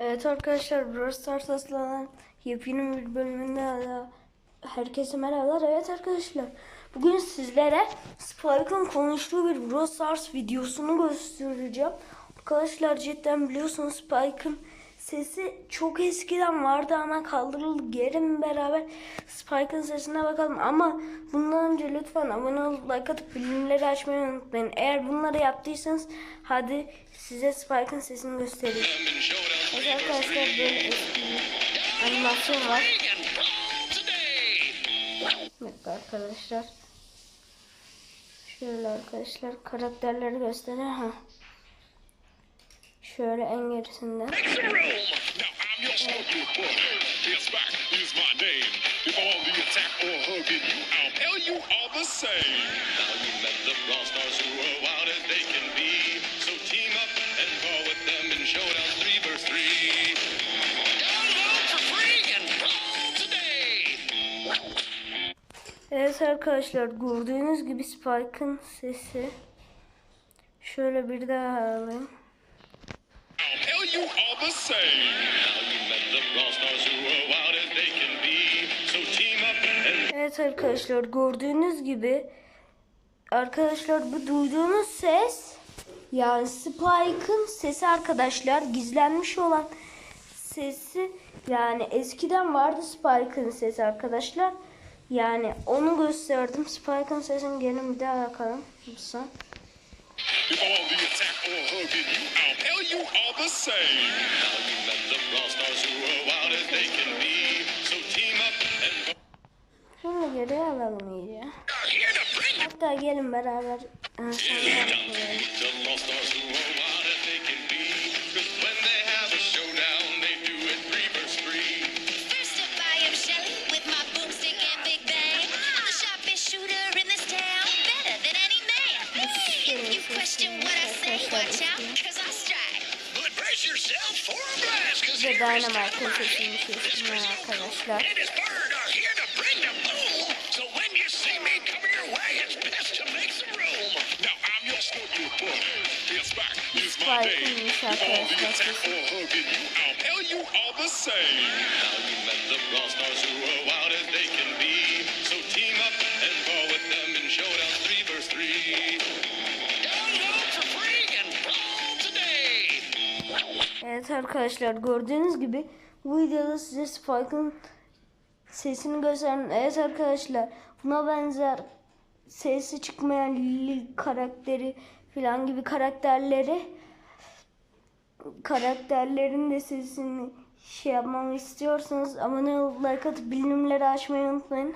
Evet arkadaşlar Brawl Stars Aslan'ın yepyeni bir bölümünde herkese merhabalar. Evet arkadaşlar bugün sizlere Spike'ın konuştuğu bir Brawl Stars videosunu göstereceğim. Arkadaşlar cidden biliyorsunuz Spike'ın sesi çok eskiden vardı ama kaldırıldı. Gelin beraber Spike'ın sesine bakalım ama bundan önce lütfen abone olup like atıp bildirimleri açmayı unutmayın. Eğer bunları yaptıysanız hadi size Spike'ın sesini göstereyim. Evet arkadaşlar böyle eski bir animasyon var. Dakika arkadaşlar. Şöyle arkadaşlar karakterleri göstereyim. Ha. Şöyle en gerisinden. Make some room! Now I'm your smoking book. Yes, back is my name. If all the attack or hugging you, I'll tell you all the same. Now you met the Brawl Stars who are wild as they can be. So team up and go with them in Showdown 3 vs 3. Download for free and roll today! Evet arkadaşlar gördüğünüz gibi Spike'ın sesi. Şöyle bir daha alayım. You all the same. Are Evet arkadaşlar gördüğünüz gibi arkadaşlar bu duyduğunuz ses yani Spike'ın sesi arkadaşlar gizlenmiş olan sesi yani eskiden vardı Spike'ın sesi arkadaşlar. Yani onu gösterdim. Spike'ın sesini gelin bir daha bakalım. Bu or hugging you, I'll tell you all the same. now the Brawl Stars who are wild as they can be. So team up and go. Şunu geri alalım iyice. Are Hatta gelin beraber en watch out, cause I strike. But brace yourself for a blast, cause Ve here is Dynamite'ın the sesini kestim arkadaşlar. And his bird are here to bring the boom. So when you see me coming your way, it's best to make some room. Now I'm your snooker book. Yes, back is my Spike'ın name. all the attack or hugging you, I'll tell you all the same. Now you met the Brawl Stars who are wild as they can be. Evet arkadaşlar gördüğünüz gibi bu videoda size Spike'ın sesini gösterdim. Evet arkadaşlar buna benzer sesi çıkmayan Lily karakteri falan gibi karakterleri karakterlerin de sesini şey yapmamı istiyorsanız abone olup like atıp bildirimleri açmayı unutmayın.